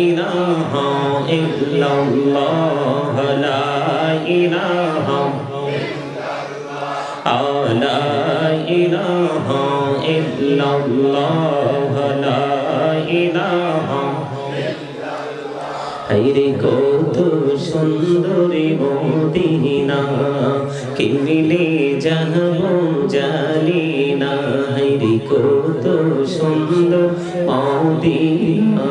ইলাহা ইল্লাল্লাহ লা ইলাহা لا إله إلا الله لا إله হাইরে কত সুন্দরী মদিনা কিনলে যাব জানি না হাইরে কত সুন্দর মদিনা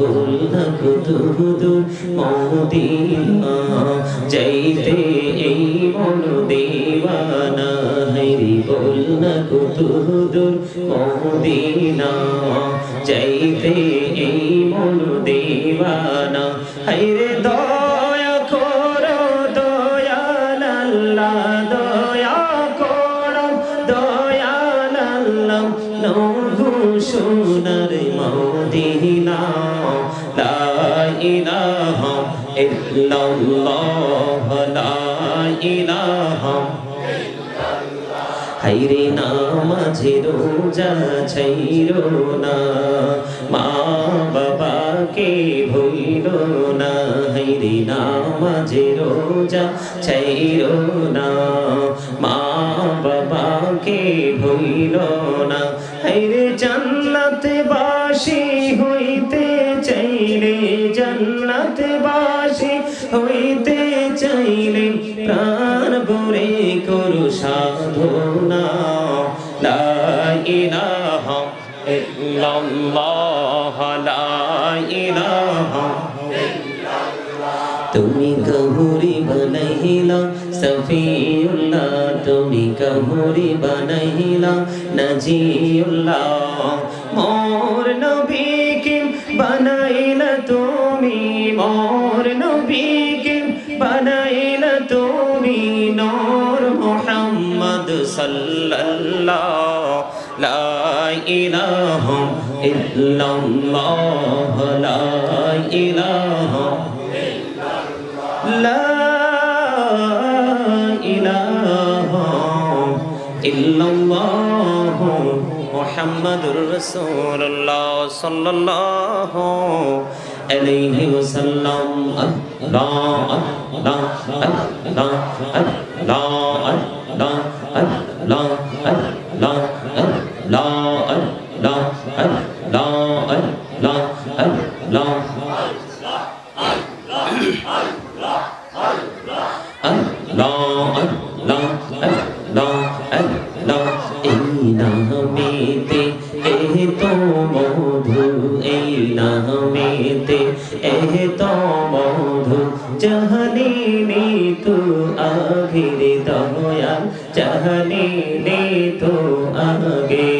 বাইজান বল না কত দূর মদিনা যাইতে এই মন দেওয়ানা হাইরি বল না মদিনা এই মন দেওয়ানা হাইরে দয়া করো দয়া করো দয়াল আল্লাহ নবু সোনার মদিনা। ইলাহা ইল্লাল্লাহ, লা ইলাহা হাইরে নামাজে রোজা ছাইর না, মা বাবাকে ভইল না। হাইরে নামাজে রোজা ছাইর না, মা বাবাকে ভইল না। হাইরে জান্নাতে বাসি হইতে জান্নাতে বাসি, হইতে চাইলে প্রাণ ভরে করু সাধনা। লা ইলাহা ইল্লাল্লাহ, লা তুমি কহুরি বানাইলা, সফিউল্লাহ। তুমি কহুরি বানাইলা, নজিউল্লাহ। মোর মোর নবীকে বানাইলা তুমি নূর মুহাম্মদ সাল্লাল্লাহ লা ইলাহা ইল্লাল্লাহ লা ইলাহা لا إله إلا الله محمد رسول الله صلى الله عليه وسلم الله الله الله الله الله الله الله الله الله الله الله الله Allah, Allah, Allah, Allah, এই নামেতে এহ তো মধু নামেতে এহ তো মধু জাহানি নে তু আঘির দয়া জাহানি নে তু আগে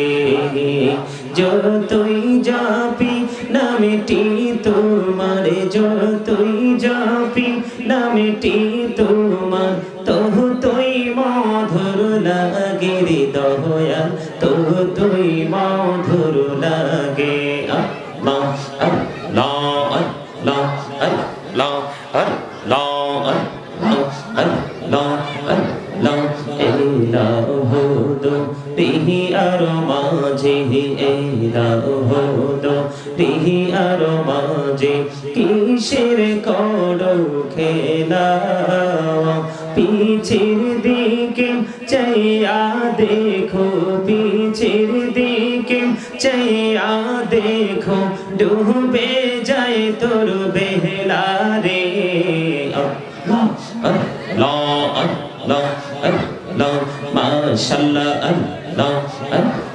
যতই যাপি নামটি তোমার যতই যাপি নামটি তোমার তহু তুই মধুর লাগে রে তিহি আর মাঝে এলাহ দো তিহি আর মাঝে কিসের করো খেলা পিছের দিকে চাইয়া দেখো পিছের দিকে চাইয়া দেখো ডুবে যায় তোর বেহলা রে আল্লাহ আল্লাহ।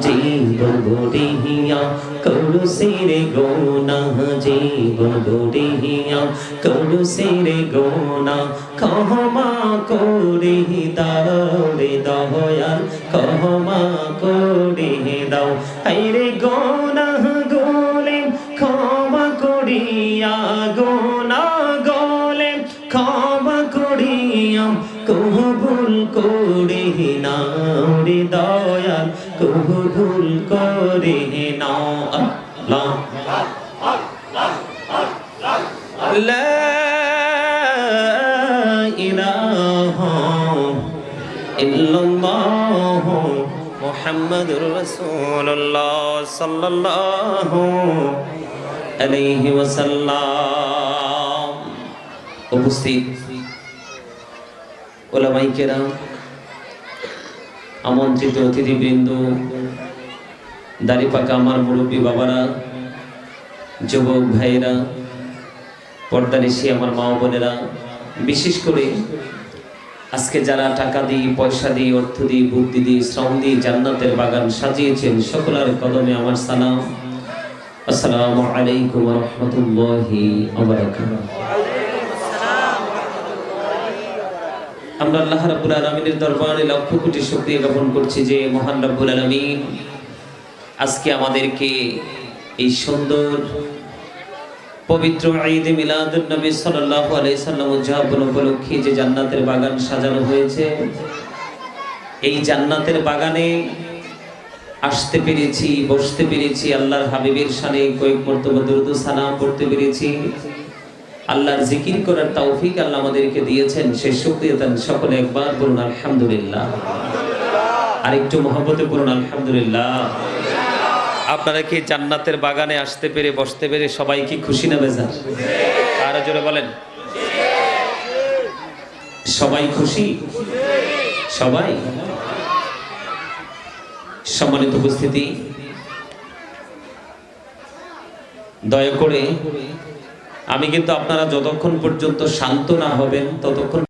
জীবন গড়িয়া করু সিরে গোনা জীবন গড়িয়া করু সিরে গোনা কহমা করে দাও রে দয়াল কহমা করে দাও হাইরে গোনা কবুল করে নাও রে দয়াল কবুল করে নাও আল্লাহ لا إله إلا الله محمد رسول الله صلى الله عليه وسلم উপস্থিত ওলামাইকেরা আমন্ত্রিত অতিথিবৃন্দ, দাড়িপাকা আমার মুরব্বী বাবারা, যুবক ভাইয়েরা পর্দানিশি আমার মা বোনেরা, বিশেষ করে আজকে যারা টাকা দিই, পয়সা দিই, অর্থ দিই, বুদ্ধি দিই, শ্রম দিই, জান্নাতের বাগান সাজিয়েছেন, সকলের কদমে আমার সালাম। আসসালামু আলাইকুম রহমতুল্লাহি আমরা আল্লাহ রাব্বুল আলামিনের দরবারে লক্ষ কোটি শুকরিয়া জ্ঞাপন করছি যে মহান রাব্বুল আলামিন আজকে আমাদেরকে এই সুন্দর, পবিত্র ঈদ মিলাদুন নবী সাল্লাল্লাহু আলাইহি সাল্লাম উদযাপন উপলক্ষে যে জান্নাতের বাগান সাজানো হয়েছে, এই জান্নাতের বাগানে আসতে পেরেছি, বসতে পেরেছি, আল্লাহর হাবিবের সানে কয়েক মর্তবা দরুদ সালাম পড়তে পেরেছি। আল্লাহর জিকির করার তৌফিক আল্লাহ আমাদেরকে দিয়েছেন। সে শুকরিয়া দেন সকলে একবার বলুন, আলহামদুলিল্লাহ। আর একটু মহব্বতে বলুন, আলহামদুলিল্লাহ। আপনারা কি জান্নাতের বাগানে আসতে পেরে, বসতে পেরে সবাই কি খুশি না বেজার? আর জোরে বলেন। সবাই খুশি? সবাই? সম্মানিত উপস্থিতি। দয়া করে আমি কিন্তু আপনারা যতক্ষণ পর্যন্ত শান্ত না হবেন ততক্ষণ